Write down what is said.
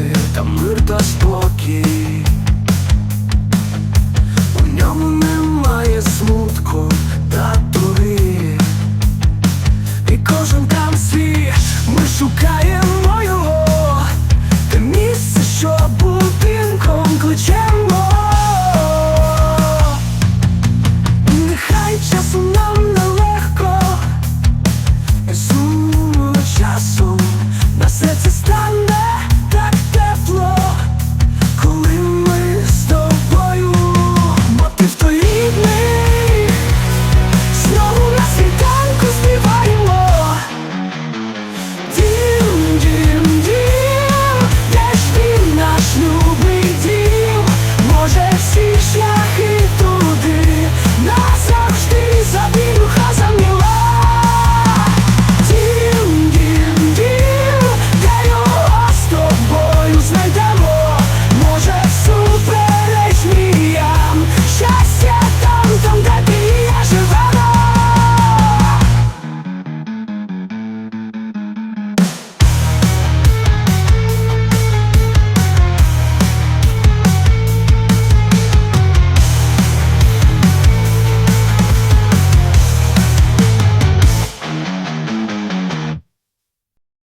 мати та мир та спокій. У ньому немає смутку та тури. І кожен там свій ми шукаємо його, те місце, що будинком кличемо. Нехай часом нам нелегко, і сумно часом на серці стане.